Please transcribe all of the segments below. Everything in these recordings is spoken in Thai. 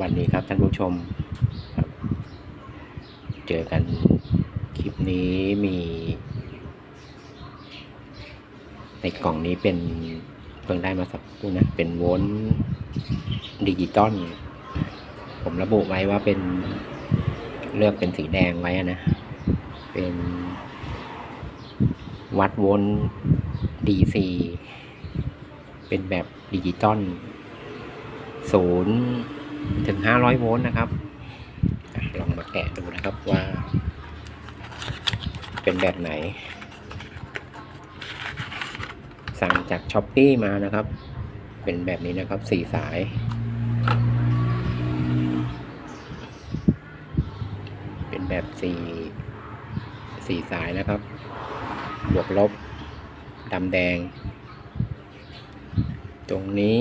วัสดีครับท่านผู้ชมครับ เจอกันคลิปนี้มี ในกล่องนี้เป็นเพิ่งได้มาสักครู่นะ เป็นโวลต์ดิจิตอลผมระบุไว้ว่าเป็นเลือกเป็นสีแดงไว้นะ เป็น วัดโวลต์ DC เป็นแบบดิจิตอลศูนย์ ถึงห้าร้อยโวลต์นะครับ ลองมาแกะดูนะครับว่า เป็นแบบไหน สั่งจากช้อปปี้มานะครับ เป็นแบบนี้นะครับสี่สาย เป็นแบบสี่สี่สายนะครับ บวกลบดำแดง ตรงนี้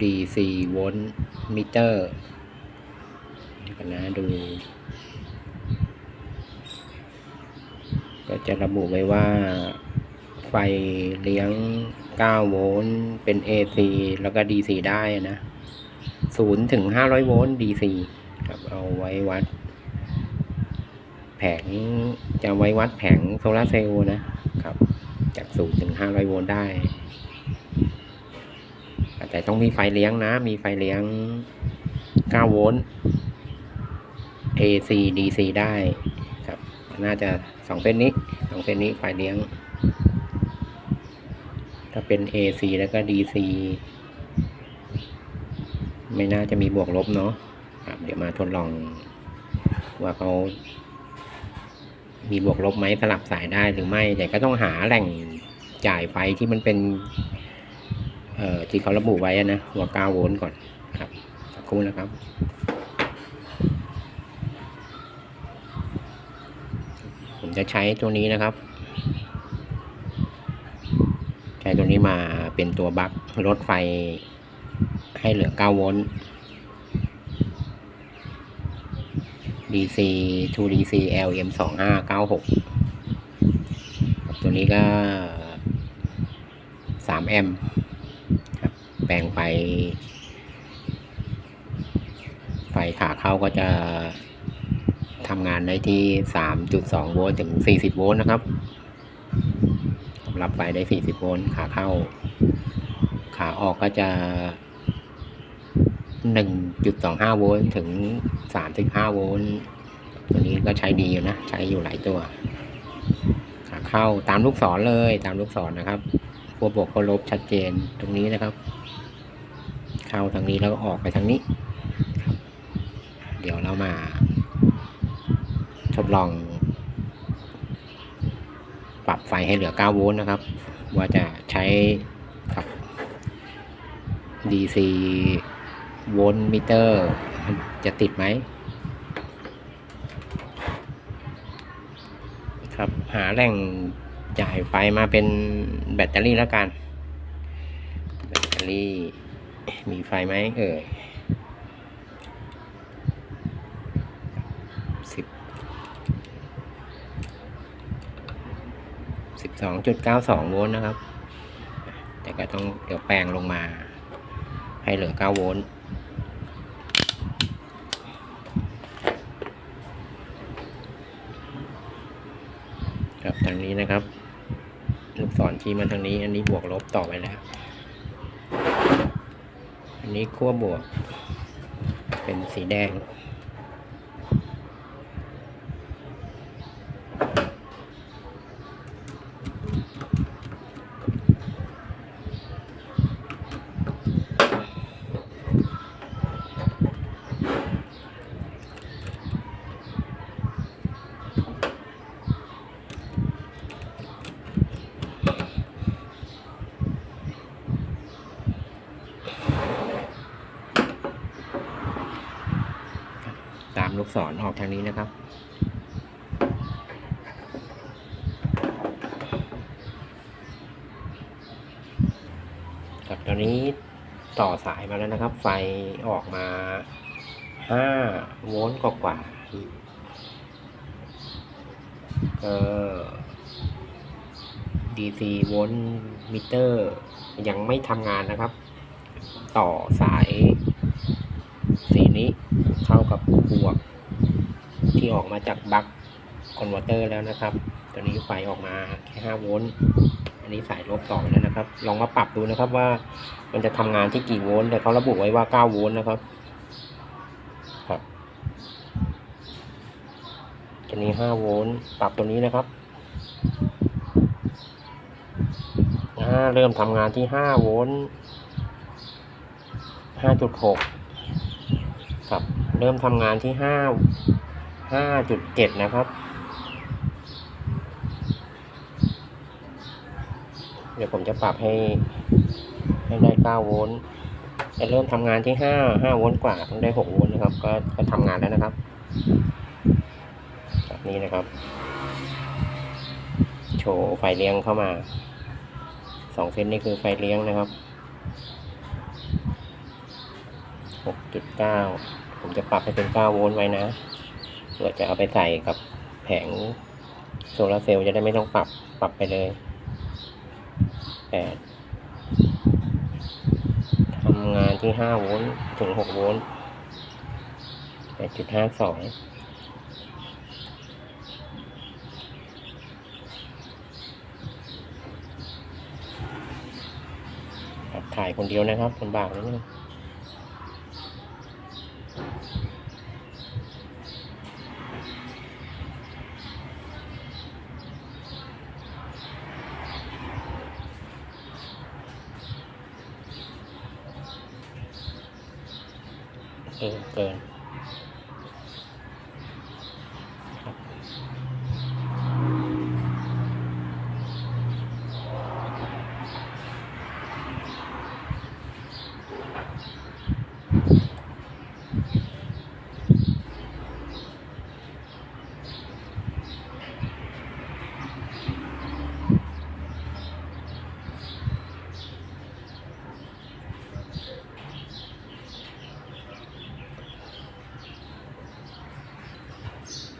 DC โวลต์มิเตอร์กันนะดู ก็จะระบุไว้ว่า ไฟเลี้ยง 9 โวลต์เป็น AC แล้วก็ DC ได้นะ 0 ถึง 500 โวลต์ DC ครับเอาไว้วัด แผงจะไว้วัดแผงโซลาเซลล์นะครับ จาก 0 ถึง 500 โวลต์ได้ แต่ต้องมีไฟเลี้ยงนะ มีไฟเลี้ยง 9 โวลต์ AC DC ได้ครับ น่าจะสองเส้นนี้สองเส้นนี้ไฟเลี้ยง ถ้าเป็น AC แล้วก็ DC ไม่น่าจะมีบวกลบเนาะครับเดี๋ยวมาทดลอง ว่าเขามีบวกลบไหมสลับสายได้หรือไม่ แต่ก็ต้องหาแหล่งจ่ายไฟที่มันเป็น ที่เขาระบุไว้อะนะว่า9โวลต์ก่อนครับสักครู่นะครับผมจะใช้ตัวนี้นะครับ ใช้ตัวนี้มาเป็นตัวบัคลดไฟให้เหลือ 9 โวลต์ DC to DC LM 2 5 9 6 ตัวนี้ก็ 3 แอมป์ แปลงไฟไฟขาเข้าก็จะทำงานได้ที่ 3.2 โวลต์ถึง 40 โวลต์นะครับรับไฟได้ 40 โวลต์ขาเข้า ขาออกก็จะ 1.25 โวลต์ถึง 35 โวลต์ตัวนี้ก็ใช้ดีอยู่นะ ใช้อยู่หลายตัว ขาเข้าตามลูกศรเลยตามลูกศรนะครับ พวกบวกพวกลบชัดเจนตรงนี้นะครับ เข้าทางนี้แล้วก็ออกไปทางนี้ เดี๋ยวเรามาทดลอง ปรับไฟให้เหลือ 9 โวลต์นะครับ ว่าจะใช้กับ DC โวลต์มิเตอร์ จะติดไหมครับหาแหล่งจ่ายไฟมาเป็นแบตเตอรี่แล้วกัน แบตเตอรี่ มีไฟไหมเอ่ยสิบสิบสองจุดเก้าสองโวลต์นะครับ แต่ก็ต้องเดี๋ยวแปลงลงมา ให้เหลือเก้าโวลต์ครับทางนี้นะครับลูกศรชี้มาทางนี้ อันนี้บวกลบต่อไปแล้ว อันนี้ขั้วบวก เป็นสีแดง ตามลู กศรออกทางนี้นะครับ ครับตอนนี้ต่อสายมาแล้วนะครับ ไฟออกมา5โวลต์กว่าๆก็ DC โวลต์มิเตอร์ ยังไม่ทำงานนะครับ ต่อสายสีนี้เข้ากับบวก ที่ออกมาจากบัคคอนเวอร์เตอร์แล้วนะครับตอนนี้ไฟออกมาแค่ 5 โวลต์ อันนี้สายลบต่อแล้วนะครับ ลองมาปรับดูนะครับว่ามันจะทำงานที่กี่โวลต์แต่เขาระบุไว้ว่า 9 โวลต์นะครับ ครับ ตัวนี้ 5 โวลต์ ปรับตัวนี้นะครับอ่าเริ่มทำงานที่ 5 โวลต์ 5.6 ครับ เริ่มทำงานที่ 5 5.7 นะครับ เดี๋ยวผมจะปรับให้ให้ได้ 9 โวลต์จะเริ่มทำงานที่ 5 5 โวลต์กว่าต้องได้ 6 โวลต์นะครับ ก็ก็ทำงานแล้วนะครับแบบนี้นะครับ โชว์ไฟเลี้ยงเข้ามาสองเส้นนี่คือไฟเลี้ยงนะครับ 6.9 ผมจะปรับให้เป็น 9 โวลต์ไว้นะ เพื่อจะเอาไปใส่กับแผงโซลาร์เซลล์จะได้ไม่ต้องปรับปรับไปเลยแปดทำงานที่5โวลต์ถึง6โวลต์8.52ครับถ่ายคนเดียวนะครับลำบากนิดนึงเออเกินครับ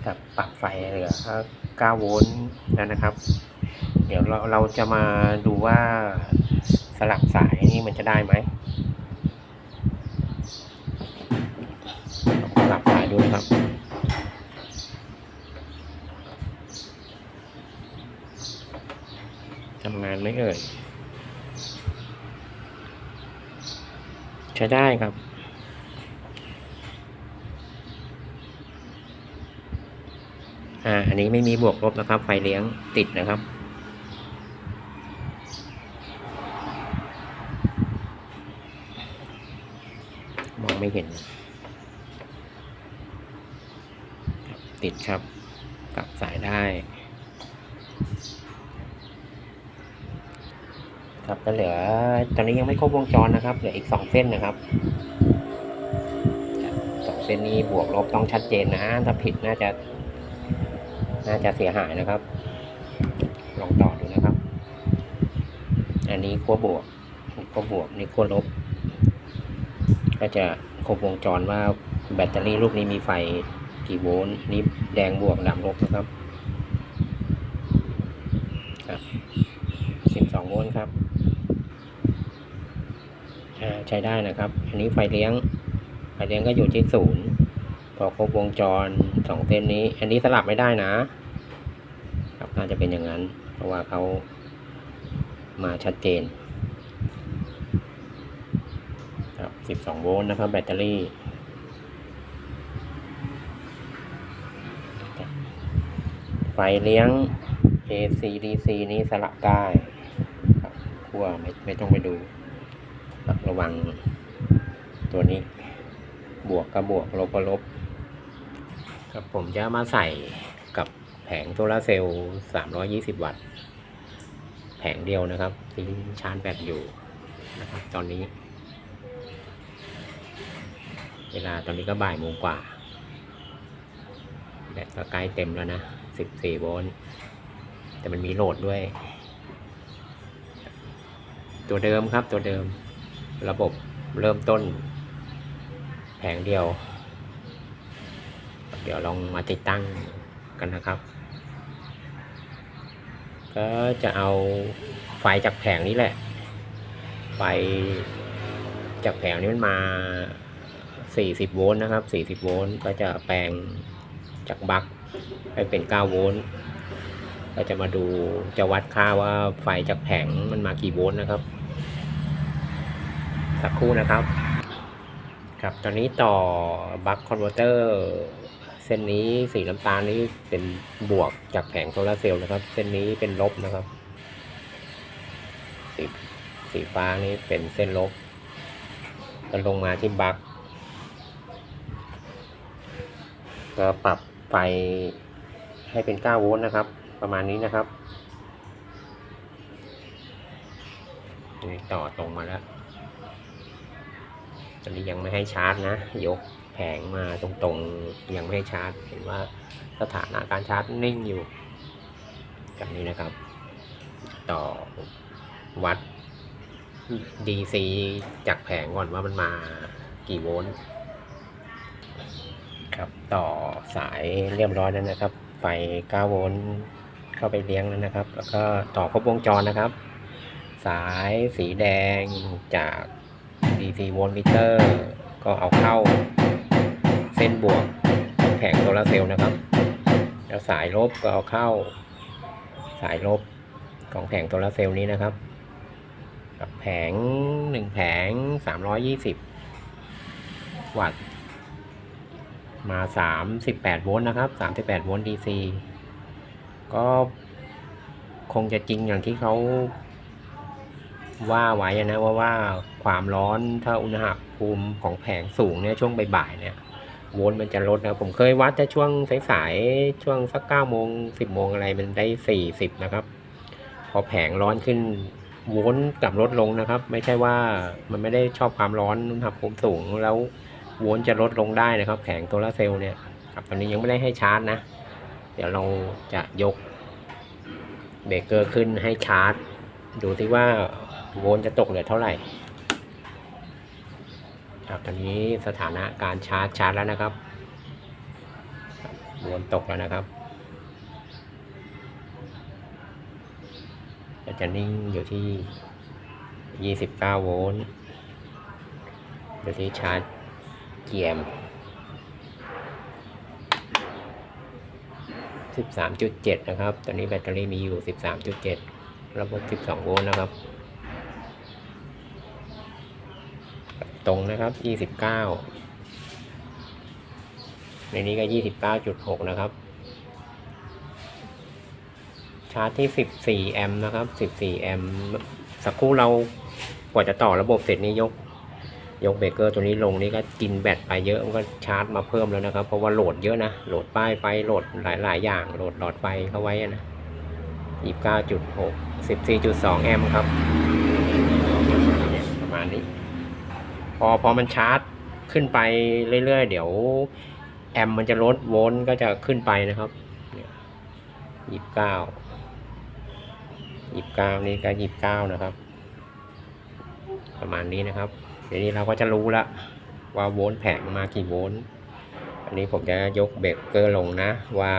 ครับปรับไฟเหลือ 9โวลต์แล้วนะครับ เดี๋ยวเราเราจะมาดูว่าสลับสายนี่มันจะได้ไหมสลับสายดูนะครับทำงานไม่เอ่ย ใช้ได้ครับ อ่าอันนี้ไม่มีบวกลบนะครับ ไฟเลี้ยงติดนะครับ มองไม่เห็น ติดครับกลับสายได้ ครับก็เหลือตอนนี้ยังไม่ครบวงจรนะครับ เหลืออีกสองเส้นนะครับสองเส้นนี้บวกลบต้องชัดเจนนะ ถ้าผิดน่าจะ น่าจะเสียหายนะครับ ลองต่อดูนะครับ อันนี้ขั้วบวกนี่ขั้วบวกนี่ขั้วลบ ก็จะครบวงจรว่าแบตเตอรี่ลูกนี้มีไฟกี่โวลต์นี่แดงบวกดำลบนะครับครับสิบสองโวลต์ครับอ่าใช้ได้นะครับ อันนี้ไฟเลี้ยง ไฟเลี้ยงก็อยู่ที่ศูนย์ พอครบวงจรสองเส้นนี้ อันนี้สลับไม่ได้นะครับน่าจะเป็นอย่างนั้น เพราะว่าเขามาชัดเจนครับ12 โวลต์นะครับ แบตเตอรี่ไฟเลี้ยง AC DC นี้สลับได้ครับขั้วไม่ไม่ต้องไปดูครับระวังตัวนี้ บวกกับบวกลบกับลบ ครับผมจะมาใส่กับแผงโซลาร์เซลล์ 320 วัตต์ แผงเดียวนะครับที่ชาร์จแบตอยู่นะครับตอนนี้ เวลาตอนนี้ก็บ่ายโมงกว่า แบตก็ใกล้เต็มแล้วนะ 14 โวลต์ แต่มันมีโหลดด้วย ตัวเดิมครับตัวเดิมระบบเริ่มต้น แผงเดียว ดี๋ยวลองมาติดตั้งกันนะครับ ก็จะเอาไฟจากแผงนี้แหละ ไฟจากแผงนี้มันมา 40 โวลต์นะครับ 40 โวลต์ก็จะแปลงจากบัคให้เป็น 9 โวลต์ก็จะมาดูจะวัดค่าว่าไฟจากแผงมันมากี่โวลต์นะครับ สักครู่นะครับ ครับ ตอนนี้ต่อบัคคอนเวอร์เตอร์ เส้นนี้สีน้ำตาลนี้เป็นบวกจากแผงโซลาเซลล์นะครับ เส้นนี้เป็นลบนะครับ สีสีฟ้านี้เป็นเส้นลบก็ลงมาที่บัคก็ปรับไฟให้เป็น 9 โวลต์นะครับ ประมาณนี้นะครับนี่ต่อตรงมาแล้วตอนนี้ยังไม่ให้ชาร์จนะ ยก ผงมาตรงๆ ยังไม่ให้ชาร์จ เห็นว่าสถานะการชาร์จนิ่งอยู่แบบนี้นะครับ ต่อวัด DC จากแผงก่อนว่ามันมากี่โวลต์ครับต่อสายเรียบร้อยแล้วนะครับ ไฟ 9 โวลต์เข้าไปเลี้ยงแล้วนะครับ แล้วก็ต่อครบวงจรนะครับ สายสีแดงจาก DC โวลต์มิเตอร์ ก็เอาเข้า เส้นบวกของแผงโซลาร์เซลล์นะครับ แล้วสายลบก็เอาเข้าสายลบของแผงโซลาร์เซลล์นี้นะครับกับแผงหนึ่งแผงสามร้อยยี่สิบวัตต์มาสามสิบแปดโวลต์นะครับสามสิบแปดโวลต์ DC ก็คงจะจริงอย่างที่เขาว่าไว้นะว่าว่าความร้อนถ้าอุณหภูมิของแผงสูงเนี่ยช่วงบ่ายๆเนี่ย โวลต์มันจะลดนะผมเคยวัดแต่ช่วงสายๆช่วงสักเก้าโมงสิบโมงอะไรมันได้สี่สิบนะครับ พอแผงร้อนขึ้นโวลต์กลับลดลงนะครับ ไม่ใช่ว่ามันไม่ได้ชอบความร้อนอุณหภูมิสูงแล้วโวลต์จะลดลงได้นะครับ แผงโซลาเซลล์เนี่ยครับตอนนี้ยังไม่ได้ให้ชาร์จนะ เดี๋ยวเราจะยกเบรกเกอร์ขึ้นให้ชาร์จ ดูที่ว่าโวลต์จะตกเหลือเท่าไหร่ ครับตอนนี้สถานะการชาร์จชาร์จแล้วนะครับโวลต์ตกแล้วนะครับจะนิ่งอยู่ที่ 29 โวลต์อยู่ที่ชาร์จเกียม 13.7 นะครับ ตอนนี้แบตเตอรี่มีอยู่ 13.7 ระบบ 12 โวลต์นะครับ ตรงนะครับ29ในนี้ก็29.6นะครับ ชาร์จที่14แอมป์นะครับ14แอมป์สักครู่เรากว่าจะต่อระบบเสร็จนี่ยก ยกเบรกเกอร์ตัวนี้ลงนี่ก็กินแบตไปเยอะมันก็ชาร์จมาเพิ่มแล้วนะครับ เพราะว่าโหลดเยอะนะ โหลดป้ายไฟโหลดหลายหลายอย่าง โหลดหลอดไฟเข้าไว้อะนะ29.6 14.2แอมป์ครับ ประมาณนี้ พอพอมันชาร์จขึ้นไปเรื่อยๆ เดี๋ยว แอมมันจะลดโวลต์ก็จะขึ้นไปนะครับยี่สิบเก้ายี่สิบเก้านี่ก็ยี่สิบเก้านะครับ ประมาณนี้นะครับ เดี๋ยวนี้เราก็จะรู้ละว่าโวลต์แผงมากี่โวลต์อันนี้ผมจะยกเบรกเกอร์ลงนะ ว่า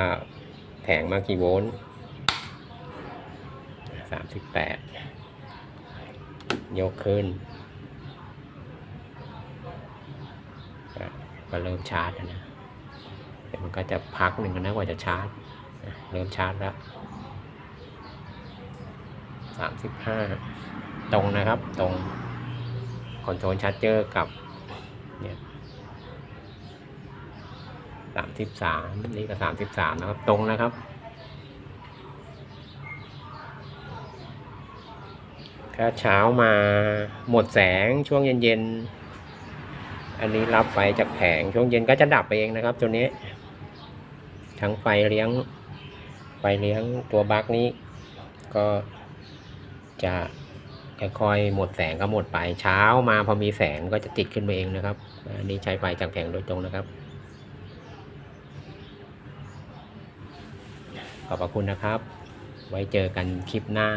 แผงมากี่โวลต์สามสิบแปดยกขึ้นอะ ก็เริ่มชาร์จแล้วนะเดี๋ยวมันก็จะพักหนึ่งนะกว่าจะชาร์จเริ่มชาร์จแล้วสามสิบห้าตรงนะครับตรงคอนโทรลชาร์จเจอร์กับเนี่ยสามสิบสามนี่ก็สามสิบสามนะครับตรงนะครับถ้าเช้ามาหมดแสงช่วงเย็นๆ อันนี้รับไฟจากแผงช่วงเย็นก็จะดับไปเองนะครับ ตัวนี้ ทั้งไฟเลี้ยง ไฟเลี้ยงตัวบัคนี้ ก็จะค่อยๆหมดแสงก็หมดไปเช้ามาพอมีแสงก็จะติดขึ้นมาเองนะครับ อันนี้ใช้ไฟจากแผงโดยตรงนะครับ ขอบพระคุณนะครับ ไว้เจอกันคลิปหน้า